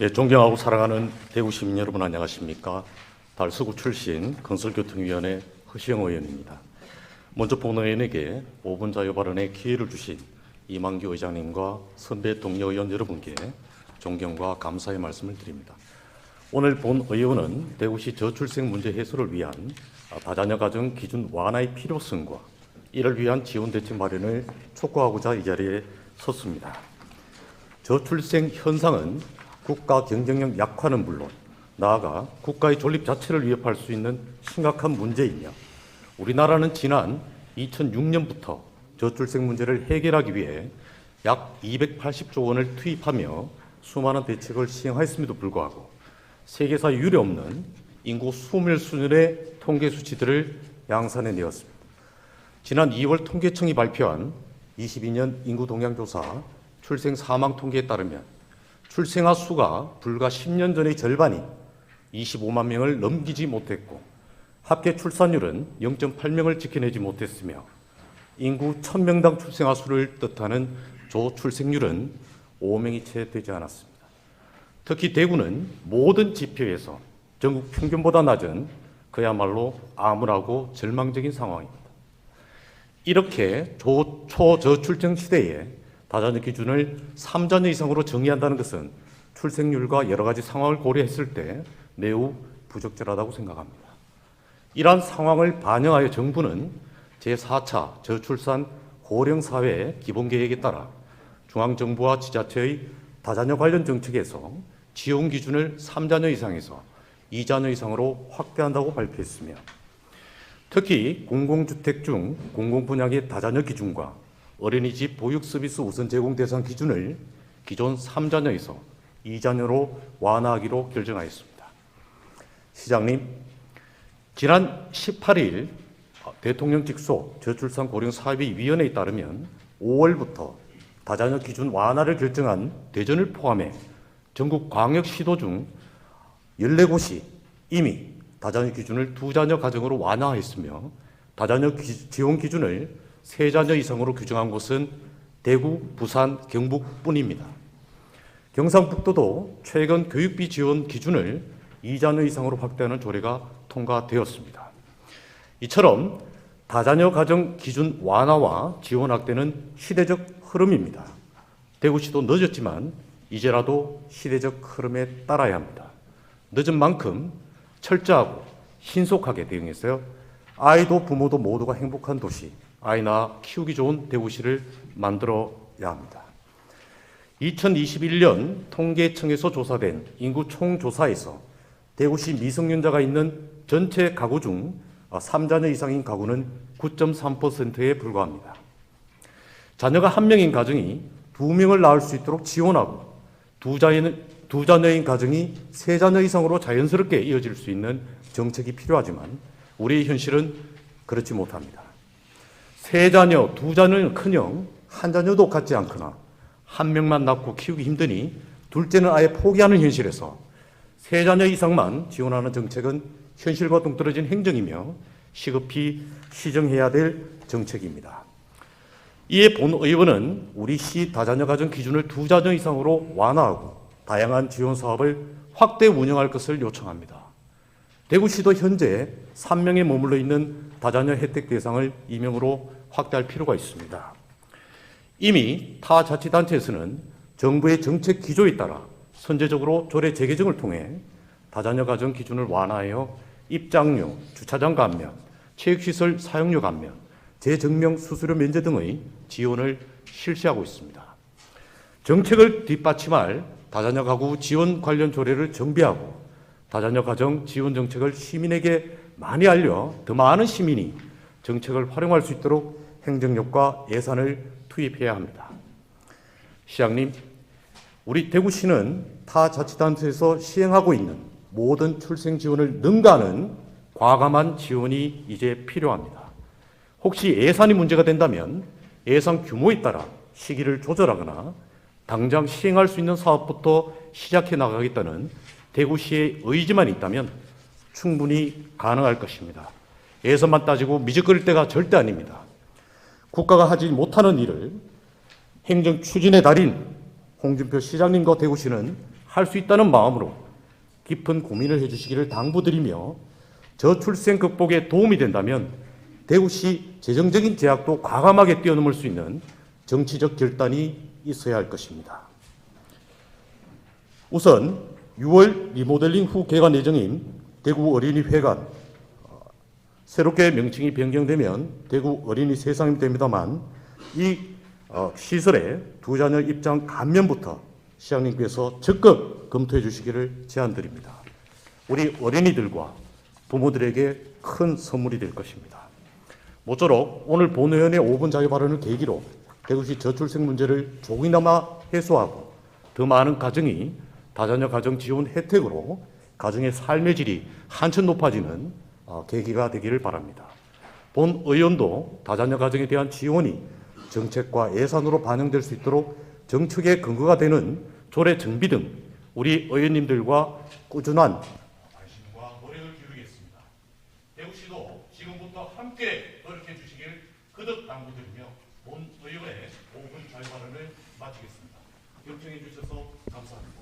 예, 존경하고 사랑하는 대구 시민 여러분 안녕하십니까? 달서구 출신 건설교통위원회 허시영 의원입니다. 먼저 본의원에게 5분 자유 발언의 기회를 주신 이만규 의장님과 선배 동료 의원 여러분께 존경과 감사의 말씀을 드립니다. 오늘 본 의원은 대구시 저출생 문제 해소를 위한 다자녀 가정 기준 완화의 필요성과 이를 위한 지원 대책 마련을 촉구하고자 이 자리에 섰습니다. 저출생 현상은 국가 경쟁력 약화는 물론 나아가 국가의 존립 자체를 위협할 수 있는 심각한 문제이며 우리나라는 지난 2006년부터 저출생 문제를 해결하기 위해 약 280조 원을 투입하며 수많은 대책을 시행하였음에도 불구하고 세계사 유례 없는 인구 소멸 수준의 통계 수치들을 양산해 내었습니다. 지난 2월 통계청이 발표한 22년 인구 동향 조사 출생 사망 통계에 따르면 출생아 수가 불과 10년 전의 절반인 25만 명을 넘기지 못했고 합계 출산율은 0.8명을 지켜내지 못했으며 인구 1000명당 출생아 수를 뜻하는 조출생률은 5명이 채 되지 않았습니다. 특히 대구는 모든 지표에서 전국 평균보다 낮은 그야말로 암울하고 절망적인 상황입니다. 이렇게 조, 초저출생 시대에 다자녀 기준을 3자녀 이상으로 정의한다는 것은 출생률과 여러 가지 상황을 고려했을 때 매우 부적절하다고 생각합니다. 이러한 상황을 반영하여 정부는 제4차 저출산 고령 사회 기본 계획에 따라 중앙정부와 지자체의 다자녀 관련 정책에서 지원 기준을 3자녀 이상에서 2자녀 이상으로 확대한다고 발표했으며 특히 공공주택 중 공공분양의 다자녀 기준과 어린이집 보육 서비스 우선 제공 대상 기준을 기존 3자녀에서 2자녀로 완화하기로 결정하였습니다. 시장님, 지난 18일 대통령 직속 저출산 고령 사회위 위원회에 따르면 5월부터 다자녀 기준 완화를 결정한 대전을 포함해 전국 광역 시도 중 14곳이 이미 다자녀 기준을 두 자녀 가정으로 완화했으며 다자녀 기, 지원 기준을 세 자녀 이상으로 규정한 곳은 대구, 부산, 경북뿐입니다. 경상북도도 최근 교육비 지원 기준을 2자녀 이상으로 확대하는 조례가 통과되었습니다. 이처럼 다자녀 가정 기준 완화와 지원 확대는 시대적 흐름입니다. 대구시도 늦었지만 이제라도 시대적 흐름에 따라야 합니다. 늦은 만큼 철저하고 신속하게 대응했어요. 아이도 부모도 모두가 행복한 도시, 아이나 키우기 좋은 대구시를 만들어야 합니다. 2021년 통계청에서 조사된 인구 총조사에서 대구시 미성년자가 있는 전체 가구 중 3자녀 이상인 가구는 9.3%에 불과합니다. 자녀가 한 명인 가정이 두 명을 낳을 수 있도록 지원하고 두 자녀는 두 자녀인 가정이 세 자녀 이상으로 자연스럽게 이어질 수 있는 정책이 필요하지만 우리의 현실은 그렇지 못합니다. 세 자녀, 두 자녀는 커녕 한 자녀도 갖지 않거나 한 명만 낳고 키우기 힘드니 둘째는 아예 포기하는 현실에서 세 자녀 이상만 지원하는 정책은 현실과 동떨어진 행정이며 시급히 시정해야 될 정책입니다. 이에 본 의원은 우리 시 다자녀 가정 기준을 두 자녀 이상으로 완화하고 다양한 지원 사업을 확대 운영할 것을 요청합니다. 대구시도 현재 3명에 머물러 있는 다자녀 혜택 대상을 2명으로 확대할 필요가 있습니다. 이미 타 자치단체에서는 정부의 정책 기조에 따라 선제적으로 조례 재개정을 통해 다자녀 가정 기준을 완화하여 입장료, 주차장 감면, 체육시설 사용료 감면, 재증명 수수료 면제 등의 지원을 실시하고 있습니다. 정책을 뒷받침할 다자녀 가구 지원 관련 조례를 정비하고 다자녀 가정 지원 정책을 시민에게 많이 알려 더 많은 시민이 정책을 활용할 수 있도록 행정력과 예산을 투입해야 합니다. 시장님, 우리 대구시는 타 자치단체에서 시행하고 있는 모든 출생 지원을 능가하는 과감한 지원이 이제 필요합니다. 혹시 예산이 문제가 된다면 예산 규모에 따라 시기를 조절하거나 당장 시행할 수 있는 사업부터 시작해 나가겠다는 대구시의 의지만 있다면 충분히 가능할 것입니다. 예산만 따지고 미적거릴 때가 절대 아닙니다. 국가가 하지 못하는 일을 행정 추진의 달인 홍준표 시장님과 대구시는 할 수 있다는 마음으로 깊은 고민을 해주시기를 당부드리며 저출생 극복에 도움이 된다면 대구시 재정적인 제약도 과감하게 뛰어넘을 수 있는 정치적 결단이 있어야 할 것입니다. 우선 6월 리모델링 후 개관 예정인 대구 어린이 회관 어, 새롭게 명칭이 변경되면 대구 어린이 세상이 됩니다만 이 어, 시설에 두 자녀 입장 감면부터 시장님께서 적극 검토해 주시기를 제안드립니다. 우리 어린이들과 부모들에게 큰 선물이 될 것입니다. 모쪼록 오늘 본회의원의 5분 자유 발언을 계기로 대구시 저출생 문제를 조금이나마 해소하고 더 많은 가정이 다자녀 가정 지원 혜택으로 가정의 삶의 질이 한층 높아지는 어, 계기가 되기를 바랍니다. 본 의원도 다자녀 가정에 대한 지원이 정책과 예산으로 반영될 수 있도록 정책의 근거가 되는 조례 정비 등 우리 의원님들과 꾸준한 관심과 노력을 기울이겠습니다. 대구시도 지금부터 함께 노력해 주시길 거듭 당부드리며 본 의원의 5분 자유 발언을 마치겠습니다. 경청해 주셔서 감사합니다.